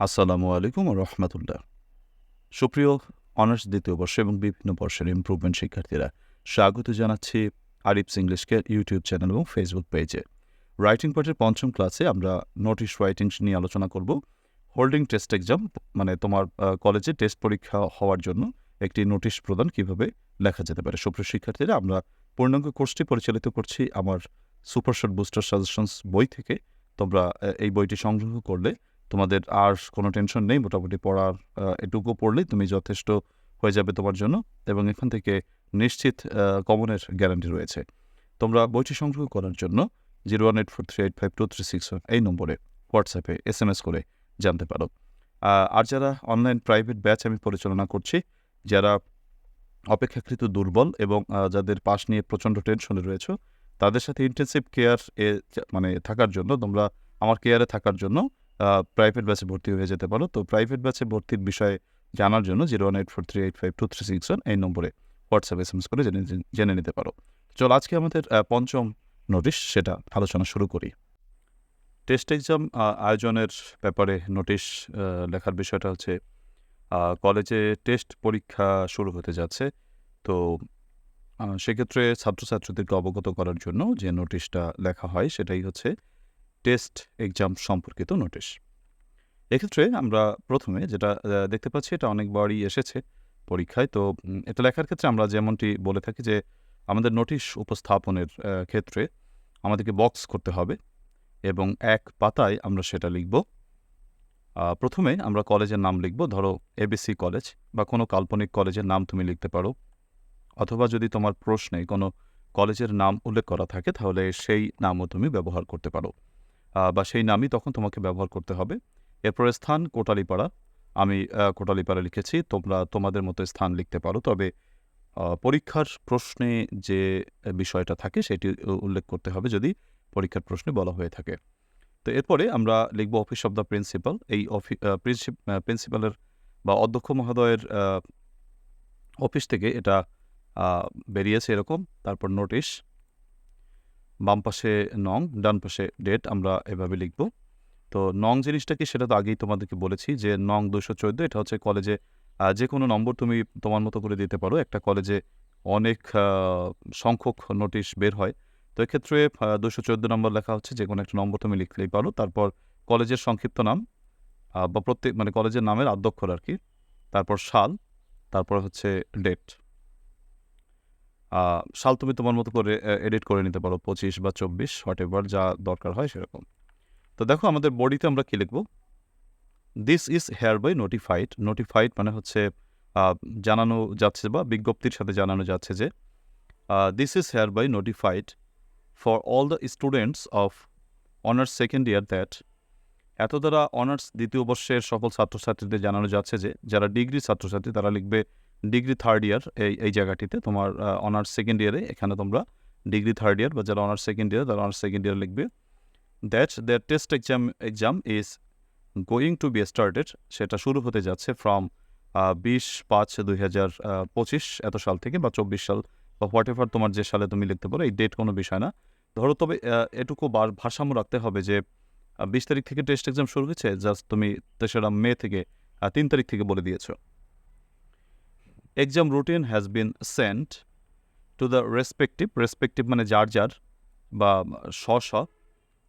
আসসালামু আলাইকুম রহমতুল্লাহ। সুপ্রিয় অনার্স দ্বিতীয় বর্ষ এবং বিভিন্ন বর্ষের ইমপ্রুভমেন্ট শিক্ষার্থীরা, স্বাগত জানাচ্ছি আরিফস ইংলিশকে ইউটিউব চ্যানেল এবং ফেসবুক পেজে রাইটিং পার্টের পঞ্চম ক্লাসে আমরা নোটিশ রাইটিং নিয়ে আলোচনা করব। হোল্ডিং টেস্ট এক্সাম মানে তোমার কলেজে টেস্ট পরীক্ষা হওয়ার জন্য একটি নোটিশ প্রদান কীভাবে লেখা যেতে পারে। সুপ্রিয় শিক্ষার্থীরা, আমরা পূর্ণাঙ্গ কোর্সটি পরিচালিত করছি আমার সুপার শর্ট বুস্টার সাজেশনস বই থেকে। তোমরা এই বইটি সংগ্রহ করলে তোমাদের আর কোনো টেনশন নেই, মোটামুটি পড়ার এটুকু পড়লেই তুমি যথেষ্ট হয়ে যাবে তোমার জন্য এবং এখান থেকে নিশ্চিত কমনের গ্যারান্টি রয়েছে। তোমরা বইটি সংগ্রহ করার জন্য zero one eight four three eight five two three six এই নম্বরে হোয়াটসঅ্যাপে এস এম এস করে জানতে পারো। আর যারা অনলাইন প্রাইভেট ব্যাচ আমি পরিচালনা করছি, যারা অপেক্ষাকৃত দুর্বল এবং যাদের পাশ নিয়ে প্রচণ্ড টেনশনে রয়েছে, তাদের সাথে ইন্টেন্সিভ কেয়ার এ মানে থাকার জন্য, তোমরা আমার কেয়ারে থাকার জন্য প্রাইভেট ব্যাচে ভর্তি হয়ে যেতে পারো। তো প্রাইভেট ব্যাচে ভর্তির বিষয়ে জানার জন্য zero one eight four three eight five two three six one এই নম্বরে হোয়াটসঅ্যাপ এস এম এস করে জেনে জেনে নিতে পারো। চল, আজকে আমাদের পঞ্চম নোটিশ সেটা আলোচনা শুরু করি। টেস্ট এক্সাম আয়োজনের ব্যাপারে নোটিশ লেখার বিষয়টা হচ্ছে কলেজে টেস্ট পরীক্ষা শুরু হতে যাচ্ছে। তো সেক্ষেত্রে ছাত্রছাত্রীদেরকে অবগত করার জন্য যে নোটিশটা লেখা হয় সেটাই হচ্ছে টেস্ট এক্সাম সম্পর্কিত নোটিশ। এক্ষেত্রে আমরা প্রথমে যেটা দেখতে পাচ্ছি এটা অনেকবারই এসেছে পরীক্ষায়। তো এটা লেখার ক্ষেত্রে আমরা যেমনটি বলে থাকি যে, আমাদের নোটিশ উপস্থাপনের ক্ষেত্রে আমাদেরকে বক্স করতে হবে এবং এক পাতায় আমরা সেটা লিখব। প্রথমে আমরা কলেজের নাম লিখব। ধরো এবিসি কলেজ বা কোনো কাল্পনিক কলেজের নাম তুমি লিখতে পারো। অথবা যদি তোমার প্রশ্নে কোনো কলেজের নাম উল্লেখ করা থাকে, তাহলে সেই নামও তুমি ব্যবহার করতে পারো। বা সেই নামই তখন তোমাকে ব্যবহার করতে হবে। এরপরে স্থান কোটালিপাড়া। আমি কোটালীপাড়া লিখেছি, তোমরা তোমাদের মতো স্থান লিখতে পারো। তবে পরীক্ষার প্রশ্নে যে বিষয়টা থাকে সেটি উল্লেখ করতে হবে যদি পরীক্ষার প্রশ্নে বলা হয়ে থাকে। তো এরপরে আমরা লিখব অফিস অফ দ্য প্রিন্সিপাল। এই অফি প্রিন্সিপালের বা অধ্যক্ষ মহোদয়ের অফিস থেকে এটা বেরিয়েছে এরকম। তারপর নোটিশ। বাম পাশে নং, ডান পাশে ডেট আমরা এভাবে লিখব। তো নং জিনিসটা কি সেটা তো আগেই তোমাদেরকে বলেছি যে নং দুশো চোদ্দ, এটা হচ্ছে কলেজে যে কোনো নম্বর তুমি তোমার মতো করে দিতে পারো। একটা কলেজে অনেক সংখ্যক নোটিশ বের হয়। তো এক্ষেত্রে দুশো চোদ্দ নম্বর লেখা হচ্ছে যে কোনো একটা নম্বর তুমি লিখলেই পারো। তারপর কলেজের সংক্ষিপ্ত নাম বা প্রত্যেক মানে কলেজের নামের আদ্যক্ষর আর কি। তারপর সাল, তারপর হচ্ছে ডেট সাল তুমি তোমার মতো করে এডিট করে নিতে পারো, পঁচিশ বা চব্বিশ হোয়াট এভার যা দরকার হয় সেরকম। তো দেখো আমাদের বডিতে আমরা কী লিখব? This is hereby notified notified মানে হচ্ছে জানানো যাচ্ছে বা বিজ্ঞপ্তির সাথে জানানো যাচ্ছে যে this is hereby notified for all the students of honours second year that এত দ্বারা অনার্স দ্বিতীয় বর্ষের সকল ছাত্রছাত্রীদের জানানো যাচ্ছে যে, যারা ডিগ্রি ছাত্রছাত্রী তারা লিখবে ডিগ্রি থার্ড ইয়ার এই এই জায়গাটিতে তোমার অনার্স সেকেন্ড ইয়ারে এখানে তোমরা ডিগ্রি থার্ড ইয়ার বা যারা অনার্স সেকেন্ড ইয়ার তারা অনার্স সেকেন্ড ইয়ার লিখবে that their test exam exam is going to be started সেটা শুরু হতে যাচ্ছে ফ্রম বিশ পাঁচ দুই হাজার পঁচিশ এত সাল থেকে বা চব্বিশ সাল বা হোয়াট এভার তোমার যে সালে তুমি লিখতে পারো, এই ডেট কোনো বিষয় না। ধরো তবে এটুকু বার, ভারসাম্য রাখতে হবে যে বিশ তারিখ থেকে টেস্ট এক্সাম শুরু হয়েছে জাস্ট তুমি তেসরা মে থেকে তিন তারিখ থেকে বলে দিয়েছ। Exam routine has been sent to the respective respective মানে যার যার বা স্ব স্ব।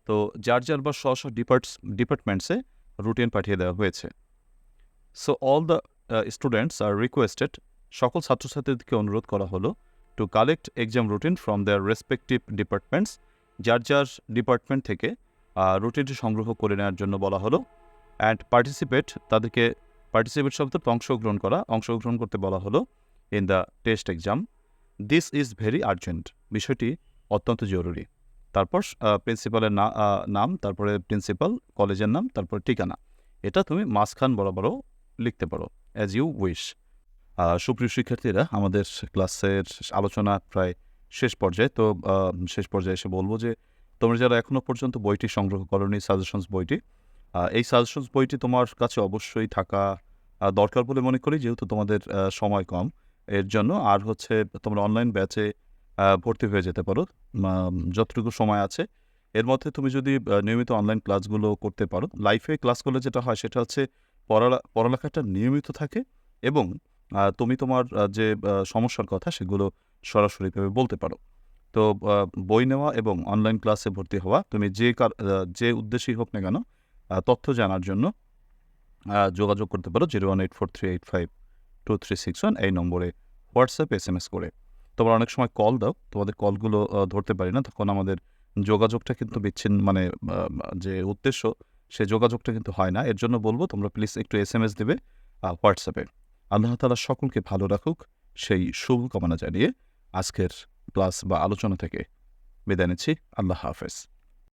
তো যার যার বা স্ব স্ব ডিপার্টস ডিপার্টমেন্টসে রুটিন পাঠিয়ে দেওয়া হয়েছে। So all the students are requested সকল ছাত্রছাত্রীদেরকে অনুরোধ করা হলো to collect exam routine from their respective departments যার যার ডিপার্টমেন্ট থেকে রুটিনটি সংগ্রহ করে নেওয়ার জন্য বলা হলো। অ্যান্ড পার্টিসিপেট তাদেরকে পার্টিসিপেট শব্দ অংশগ্রহণ করা, অংশগ্রহণ করতে বলা হলো in the test exam this is very urgent বিষয়টি অত্যন্ত জরুরি। তারপর প্রিন্সিপালের নাম, তারপরে প্রিন্সিপাল কলেজের নাম, তারপর ঠিকানা। এটা তুমি মাঝখান বরাবরও লিখতে পারো অ্যাজ ইউ উইশ সুপ্রিয় শিক্ষার্থীরা, আমাদের ক্লাসের আলোচনা প্রায় শেষ পর্যায়ে। তো শেষ পর্যায়ে এসে বলব যে, তোমরা যারা এখনও পর্যন্ত বইটি সংগ্রহ করনি সাজেশনস বইটি এই সাজেশনস বইটি তোমার কাছে অবশ্যই থাকা দরকার বলে মনে করি যেহেতু তোমাদের সময় কম। এর জন্য আর হচ্ছে তোমরা অনলাইন ব্যাচে ভর্তি হয়ে যেতে পারো। যতটুকু সময় আছে। এর মধ্যে তুমি যদি নিয়মিত অনলাইন ক্লাসগুলো করতে পারো, লাইফে ক্লাস করলে যেটা হয় সেটা হচ্ছে পড়ালা পড়ালেখাটা নিয়মিত থাকে এবং তুমি তোমার যে সমস্যার কথা সেগুলো সরাসরিভাবে বলতে পারো। তো বই নেওয়া এবং অনলাইন ক্লাসে ভর্তি হওয়া তুমি যে কার যে উদ্দেশ্যেই হোক না কেন তথ্য জানার জন্য যোগাযোগ করতে পারো 01843852361 এই নম্বরে হোয়াটসঅ্যাপ, এস এম এস করে। তোমরা অনেক সময় কল দাও। তোমাদের কলগুলো ধরতে পারি না। তখন আমাদের যোগাযোগটা কিন্তু বিচ্ছিন্ন মানে যে উদ্দেশ্য সে যোগাযোগটা কিন্তু হয় না। এর জন্য বলব তোমরা প্লিজ একটু এসএমএস দিবে আ হোয়াটসঅ্যাপে। আল্লাহ তালা সকলকে ভালো রাখুক সেই শুভকামনা জানিয়ে আজকের ক্লাস বা আলোচনা থেকে বিদায় নিচ্ছি। আল্লাহ হাফেজ।